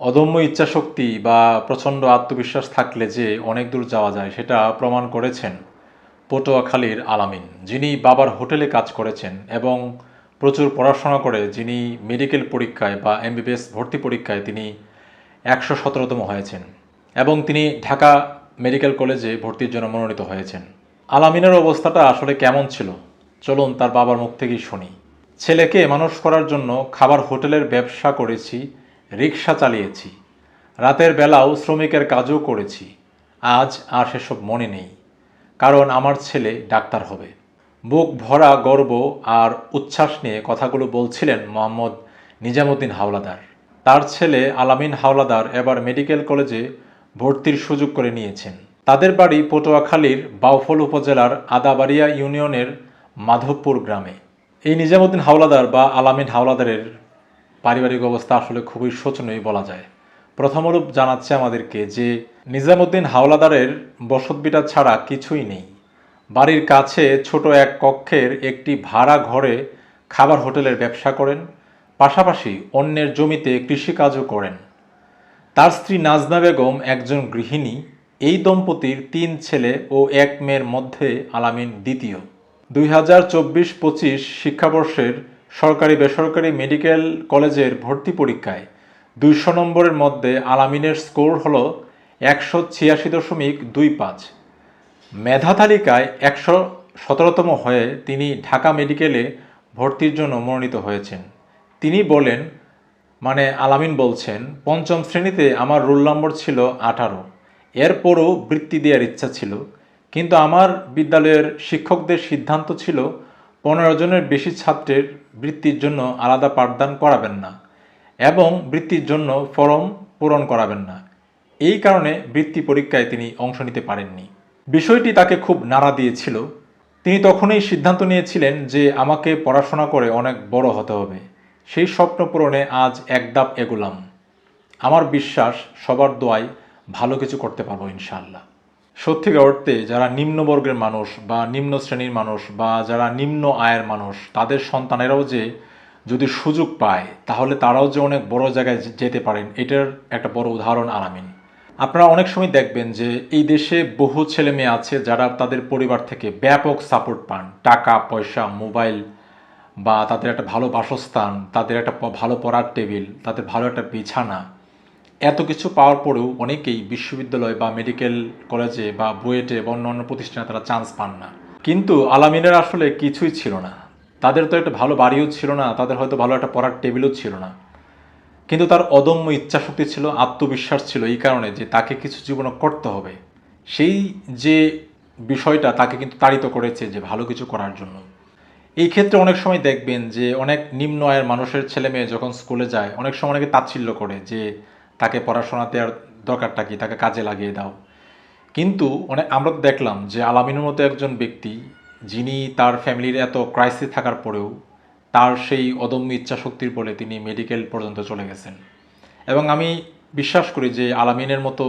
অদম্য ইচ্ছাশক্তি বা প্রচণ্ড আত্মবিশ্বাস থাকলে যে অনেক দূর যাওয়া যায়, সেটা প্রমাণ করেছেন পটুয়াখালীর আলামিন। যিনি বাবার হোটেলে কাজ করেছেন এবং প্রচুর পড়াশোনা করে যিনি মেডিকেল পরীক্ষায় বা এমবিবিএস ভর্তি পরীক্ষায় তিনি একশো সতেরোতম হয়েছেন এবং তিনি ঢাকা মেডিকেল কলেজে ভর্তির জন্য মনোনীত হয়েছেন। আলামিনের অবস্থাটা আসলে কেমন ছিল? চলুন তার বাবার মুখ থেকেই শুনি। ছেলেকে মানুষ করার জন্য খাবার হোটেলের ব্যবসা করেছি রিক্সা চালিয়েছি। রাতের বেলাও শ্রমিকের কাজও করেছি। আজ আর সেসব মনে নেই। কারণ আমার ছেলে ডাক্তার হবে। বুক ভরা গর্ব আর উচ্ছ্বাস নিয়ে কথাগুলো বলছিলেন মোহাম্মদ নিজামুদ্দিন হাওলাদার। তার ছেলে আলামিন হাওলাদার এবার মেডিকেল কলেজে ভর্তির সুযোগ করে নিয়েছেন। তাদের বাড়ি পটুয়াখালীর বাউফল উপজেলার আদাবাড়িয়া ইউনিয়নের মাধবপুর গ্রামে। এই নিজামুদ্দিন হাওলাদার বা আলামিন হাওলাদারের পারিবারিক অবস্থা আসলে খুবই শোচনীয় বলা যায়। প্রথমরূপ জানাচ্ছে আমাদেরকে যে, নিজামুদ্দিন হাওলাদারের বসতবিটা ছাড়া কিছুই নেই। বাড়ির কাছে ছোট এক কক্ষের একটি ভাড়া ঘরে খাবার হোটেলের ব্যবসা করেন, পাশাপাশি অন্যের জমিতে কৃষিকাজও করেন। তার স্ত্রী নাজনা বেগম একজন গৃহিণী, এই দম্পতির তিন ছেলে ও এক মেয়ের মধ্যে আলামিন দ্বিতীয়। দুই হাজার চব্বিশ পঁচিশ শিক্ষাবর্ষের সরকারি বেসরকারি মেডিকেল কলেজের ভর্তি পরীক্ষায় দুইশো নম্বরের মধ্যে আলামিনের স্কোর হল একশো ছিয়াশি দশমিক দুই পাঁচ। মেধা তালিকায় একশো সতেরোতম হয়ে তিনি ঢাকা মেডিকেলে ভর্তির জন্য মনোনীত হয়েছেন। তিনি বলেন মানে আলামিন বলছেন, পঞ্চম শ্রেণীতে আমার রোল নম্বর ছিল আঠারো। এরপরও বৃত্তি দেওয়ার ইচ্ছা ছিল, কিন্তু আমার বিদ্যালয়ের শিক্ষকদের সিদ্ধান্ত ছিল পনেরো জনের বেশি ছাত্রের বৃত্তির জন্য আলাদা পাঠদান করাবেন না এবং বৃত্তির জন্য ফরম পূরণ করাবেন না। এই কারণে বৃত্তি পরীক্ষায় তিনি অংশ নিতে পারেননি। বিষয়টি তাকে খুব নাড়া দিয়েছিল। তিনি তখনই সিদ্ধান্ত নিয়েছিলেন যে আমাকে পড়াশোনা করে অনেক বড় হতে হবে। সেই স্বপ্ন পূরণে আজ এক ধাপ এগুলাম। আমার বিশ্বাস, সবার দোয়ায় ভালো কিছু করতে পারব ইনশাআল্লাহ। সত্যিকার অর্থে যারা নিম্নবর্গের মানুষ বা নিম্ন শ্রেণির মানুষ বা যারা নিম্ন আয়ের মানুষ, তাদের সন্তানেরাও যে যদি সুযোগ পায়, তাহলে তারাও যে অনেক বড় জায়গায় যেতে পারেন, এটার একটা বড় উদাহরণ আলামিন। আপনারা অনেক সময় দেখবেন যে এই দেশে বহু ছেলে মেয়ে আছে যারা তাদের পরিবার থেকে ব্যাপক সাপোর্ট পান। টাকা, পয়সা, মোবাইল বা তাদের একটা ভালো বাসস্থান, তাদের একটা ভালো পড়ার টেবিল, তাদের ভালো একটা বিছানা এত কিছু পাওয়ার পরেও অনেকেই বিশ্ববিদ্যালয় বা মেডিকেল কলেজে বা বুয়েটে বা অন্যান্য প্রতিষ্ঠানে তারা চান্স পান না। কিন্তু আলামিনের আসলে কিছুই ছিল না। তাদের তো একটা ভালো বাড়িও ছিল না, তাদের হয়তো ভালো একটা পড়ার টেবিলও ছিল না। কিন্তু তার অদম্য ইচ্ছাশক্তি ছিল, আত্মবিশ্বাস ছিল এই কারণে যে তাকে কিছু জীবনে করতে হবে। সেই যে বিষয়টা তাকে কিন্তু তাড়িত করেছে যে ভালো কিছু করার জন্য। এই ক্ষেত্রে অনেক সময় দেখবেন যে অনেক নিম্ন আয়ের মানুষের ছেলে মেয়ে যখন স্কুলে যায়, অনেক সময় অনেকে তাচ্ছিল্য করে যে তাকে পড়াশোনা দেওয়ার দরকারটা কি? তাকে কাজে লাগিয়ে দাও। কিন্তু অনেক আমরা তো দেখলাম যে আলামিনের মতো একজন ব্যক্তি, যিনি তার ফ্যামিলির এত ক্রাইসিস থাকার পরেও তার সেই অদম্য ইচ্ছাশক্তির বলে তিনি মেডিকেল পর্যন্ত চলে গেছেন। এবং আমি বিশ্বাস করি যে আলামিনের মতো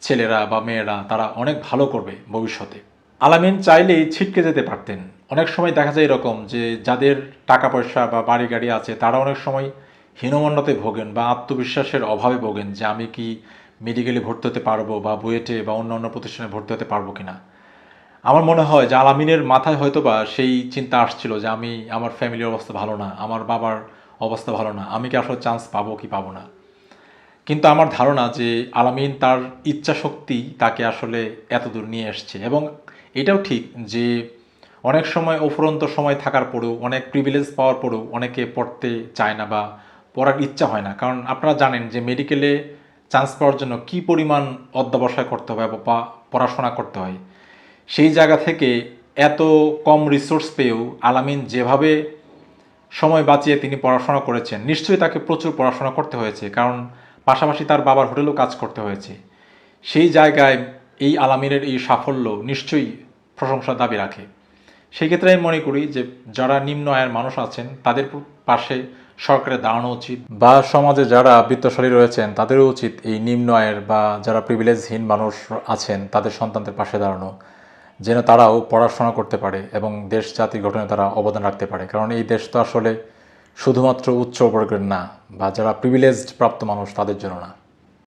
ছেলেরা বা মেয়েরা তারা অনেক ভালো করবে ভবিষ্যতে। আলামিন চাইলেই ছিটকে যেতে পারতেন। অনেক সময় দেখা যায় এরকম যে যাদের টাকা পয়সা বা বাড়ি গাড়ি আছে, তারা অনেক সময় হীনমন্যতে ভোগেন বা আত্মবিশ্বাসের অভাবে ভোগেন যে আমি কি মেডিকেলে ভর্তি হতে পারব বা বুয়েটে বা অন্য অন্য প্রতিষ্ঠানে ভর্তি হতে পারব কি না আমার মনে হয় যে আলামিনের মাথায় হয়তো বা সেই চিন্তা আসছিল যে আমি, আমার ফ্যামিলির অবস্থা ভালো না, আমার বাবার অবস্থা ভালো না, আমি কি আসলে চান্স পাবো কি পাবো না। কিন্তু আমার ধারণা যে আলামিন তার ইচ্ছা শক্তি তাকে আসলে এতদূর নিয়ে এসছে এবং এটাও ঠিক যে অনেক সময় অফুরন্ত সময় থাকার পরেও, অনেক প্রিভিলেজ পাওয়ার পরেও অনেকে পড়তে চায় না বা পড়ার ইচ্ছা হয় না। কারণ আপনারা জানেন যে মেডিকেলে চান্স পাওয়ার জন্য কি পরিমাণ অধ্যবসায় করতে হয় বা পড়াশোনা করতে হয়। সেই জায়গা থেকে এত কম রিসোর্স পেয়েও আলামিন যেভাবে সময় বাঁচিয়ে তিনি পড়াশোনা করেছেন, নিশ্চয়ই তাকে প্রচুর পড়াশোনা করতে হয়েছে। কারণ পাশাপাশি তার বাবার হোটেলেও কাজ করতে হয়েছে। সেই জায়গায় এই আলামিনের এই সাফল্য নিশ্চয়ই প্রশংসার দাবি রাখে। সেই ক্ষেত্রে আমি মনে করি যে যারা নিম্ন আয়ের মানুষ আছেন, তাদের পাশে সরকারের দাঁড়ানো উচিত বা সমাজে যারা বৃত্তশালী রয়েছেন, তাদেরও উচিত এই নিম্ন আয়ের বা যারা প্রিভিলেজহীন মানুষ আছেন, তাদের সন্তানদের পাশে দাঁড়ানো, যেন তারাও পড়াশোনা করতে পারে এবং দেশ জাতি গঠনে তারা অবদান রাখতে পারে। কারণ এই দেশ তো আসলে শুধুমাত্র উচ্চ বর্গের না, বা যারা প্রিভিলেজড প্রাপ্ত মানুষ, তাদের জন্য না।